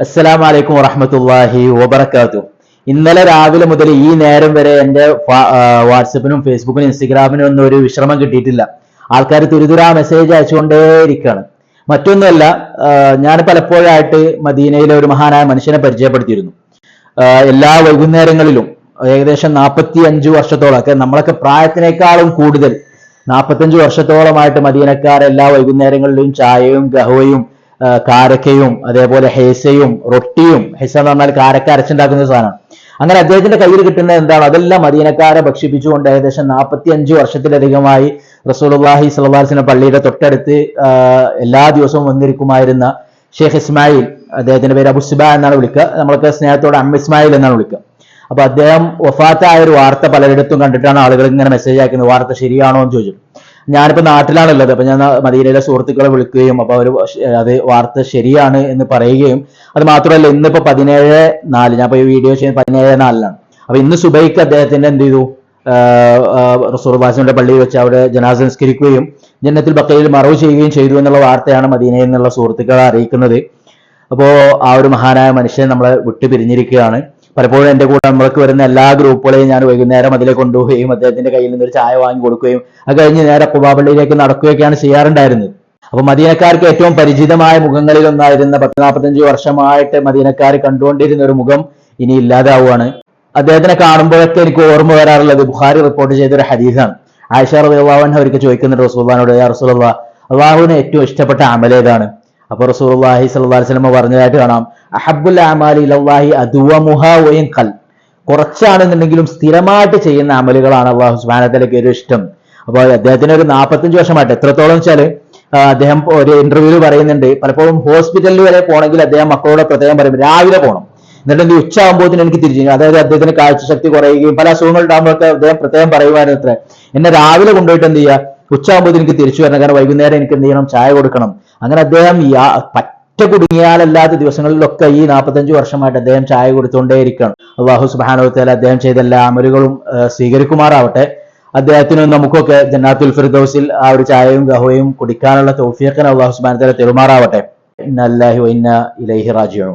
അസ്സലാം വലൈക്കും വറഹമത്തല്ലാഹി വബർക്കാത്തു ഇന്നലെ രാവിലെ മുതൽ ഈ നേരം വരെ എന്റെ വാട്സപ്പിനും ഫേസ്ബുക്കിനും ഇൻസ്റ്റഗ്രാമിനും ഒന്നും ഒരു വിശ്രമം കിട്ടിയിട്ടില്ല. ആൾക്കാർ തുരിതുരാ മെസ്സേജ് അയച്ചുകൊണ്ടേയിരിക്കുകയാണ് മറ്റൊന്നുമല്ല ആ, ഞാൻ പലപ്പോഴായിട്ട് മദീനയിലെ ഒരു മഹാനായ മനുഷ്യനെ പരിചയപ്പെടുത്തിയിരുന്നു. എല്ലാ വൈകുന്നേരങ്ങളിലും ഏകദേശം നാൽപ്പത്തി അഞ്ച് വർഷത്തോളമൊക്കെ നമ്മളൊക്കെ പ്രായത്തിനേക്കാളും കൂടുതൽ നാൽപ്പത്തഞ്ച് വർഷത്തോളമായിട്ട് മദീനക്കാർ എല്ലാ വൈകുന്നേരങ്ങളിലും ചായയും ഗഹവയും കാരക്കയും അതേപോലെ ഹേസയും റൊട്ടിയും ഹെസ എന്ന് പറഞ്ഞാൽ കാരക്ക അരച്ചുണ്ടാക്കുന്ന സാധനമാണ്. അങ്ങനെ അദ്ദേഹത്തിന്റെ കയ്യിൽ കിട്ടുന്ന എന്താണ്? അതെല്ലാം മദീനക്കാരെ ഭക്ഷിപ്പിച്ചുകൊണ്ട് ഏകദേശം നാൽപ്പത്തി അഞ്ച് വർഷത്തിലധികമായി റസൂലുള്ളാഹി സ്വലാസിന്റെ പള്ളിയുടെ തൊട്ടടുത്ത് എല്ലാ ദിവസവും വന്നിരിക്കുമായിരുന്ന ഷെയ്ഖ് ഇസ്മായിൽ അദ്ദേഹത്തിന്റെ പേര് അബുസ്ബ എന്നാണ് വിളിക്കുക. നമ്മൾക്ക് സ്നേഹത്തോടെ അമ്മ ഇസ്മായിൽ എന്നാണ് വിളിക്കുക. അപ്പൊ അദ്ദേഹം വഫാത്തായ ഒരു വാർത്ത പലരിടത്തും കണ്ടിട്ടാണ് ആളുകൾ ഇങ്ങനെ മെസ്സേജ് അയക്കുന്നത്. വാർത്ത ശരിയാണോ എന്ന് ചോദിച്ചു ഞാനിപ്പോ നാട്ടിലാണുള്ളത്. അപ്പൊ ഞാൻ മദീനയിലെ സുഹൃത്തുക്കളെ വിളിക്കുകയും അപ്പൊ അവർ അത് വാർത്ത ശരിയാണ് എന്ന് പറയുകയും അത് മാത്രമല്ല ഇന്നിപ്പോ പതിനേഴ് നാല് ഞാൻ ഈ വീഡിയോ ചെയ്യുന്നത് പതിനേഴ് നാലിലാണ്. അപ്പൊ ഇന്ന് സുബൈക്ക് അദ്ദേഹത്തിന്റെ എന്ത് ചെയ്തു? റസൂർബാസിന്റെ പള്ളിയിൽ വെച്ച് അവിടെ ജനാസ സംസ്കരിക്കുകയും ജന്നത്തിൽ ബക്കയിൽ മറവ് ചെയ്യുകയും ചെയ്തു എന്നുള്ള വാർത്തയാണ് മദീനയിൽ നിന്നുള്ള സുഹൃത്തുക്കളെ അറിയിക്കുന്നത്. അപ്പോ ആ ഒരു മഹാനായ മനുഷ്യൻ നമ്മളെ വിട്ടു പിരിഞ്ഞിരിക്കുകയാണ് പലപ്പോഴും എന്റെ കൂടെ നമ്മൾക്ക് വരുന്ന എല്ലാ ഗ്രൂപ്പുകളെയും ഞാൻ വൈകുന്നേരം അതിലെ കൊണ്ടുപോവുകയും അദ്ദേഹത്തിന്റെ കയ്യിൽ നിന്ന് ഒരു ചായ വാങ്ങി കൊടുക്കുകയും അത് കഴിഞ്ഞ് നേരെ കുബാപള്ളിയിലേക്ക് നടക്കുകയൊക്കെയാണ് ചെയ്യാറുണ്ടായിരുന്നത്. അപ്പൊ മദീനക്കാർക്ക് ഏറ്റവും പരിചിതമായ മുഖങ്ങളിൽ ഒന്നായിരുന്ന പത്ത് നാൽപ്പത്തഞ്ച് വർഷമായിട്ട് മദീനക്കാർ കണ്ടുകൊണ്ടിരുന്ന ഒരു മുഖം ഇനി ഇല്ലാതാവുകയാണ്. അദ്ദേഹത്തിനെ കാണുമ്പോഴൊക്കെ എനിക്ക് ഓർമ്മ വരാറുള്ളത് ബുഹാരി റിപ്പോർട്ട് ചെയ്ത ഒരു ഹദീസാണ്. ആയിഷ റബിള്ളാഹൻ അവർക്ക് ചോദിക്കുന്നുണ്ട് റസൂബാനോട് റസൂലുള്ള അള്ളാഹുവിന് ഏറ്റവും ഇഷ്ടപ്പെട്ട അമലേതാണ് അപ്പൊ റസൂലുള്ളാഹി സ്വല്ലല്ലാഹി അലൈഹി വസല്ലം പറഞ്ഞതായിട്ട് കാണാം. അഹബുൽ അമാലി ഖൽ. കുറച്ചാണെന്നുണ്ടെങ്കിലും സ്ഥിരമായിട്ട് ചെയ്യുന്ന അമലുകളാണ് അള്ളാഹു സുബാനത്തിലേക്ക് ഒരു ഇഷ്ടം. അപ്പോൾ അദ്ദേഹത്തിന് ഒരു നാൽപ്പത്തഞ്ച് വർഷമായിട്ട്. എത്രത്തോളം വെച്ചാൽ ആ, അദ്ദേഹം ഒരു ഇന്റർവ്യൂവിൽ പറയുന്നുണ്ട്. പലപ്പോഴും ഹോസ്പിറ്റലിൽ വരെ പോകണമെങ്കിൽ അദ്ദേഹം മക്കളോട് പ്രത്യേകം പറയും രാവിലെ പോകണം എന്നിട്ട് എന്ത് ഉച്ചയാകുമ്പോഴത്തേന് എനിക്ക് തിരിച്ചു അതായത് അദ്ദേഹത്തിന് കാഴ്ചശക്തി കുറയുകയും പല അസുഖങ്ങൾ ഉണ്ടാകുമ്പോഴൊക്കെ അദ്ദേഹം പ്രത്യേകം പറയുമായിരുന്നു അത്ര. എന്നെ രാവിലെ കൊണ്ടുപോയിട്ട് എന്ത് ചെയ്യുക? ഉച്ചയാകുമ്പോൾ എനിക്ക് തിരിച്ചു വരണം. കാരണം വൈകുന്നേരം എനിക്ക് എന്ത് ചെയ്യണം? ചായ കൊടുക്കണം. അങ്ങനെ അദ്ദേഹം പറ്റ കുടുങ്ങിയാലല്ലാത്ത ദിവസങ്ങളിലൊക്കെ ഈ നാൽപ്പത്തഞ്ച് വർഷമായിട്ട് അദ്ദേഹം ചായ കൊടുത്തുകൊണ്ടേയിരിക്കണം അള്ളാഹു സുബാനോത്തേല അദ്ദേഹം ചെയ്ത എല്ലാ അമലുകളും സ്വീകരിക്കുമാറാവട്ടെ. അദ്ദേഹത്തിന് നമുക്കൊക്കെ ജന്നാത്തുൽ ഫിർദൗസിൽ ആ ഒരു ചായയും ഗഹുവയും കുടിക്കാനുള്ള തൗഫീഖിന് അള്ളാഹു സുബാനത്തേല തെരുമാറാവട്ടെ ഇന്ന അല്ലാഹു വ ഇന്ന ഇലൈഹി റാജിഊൻ.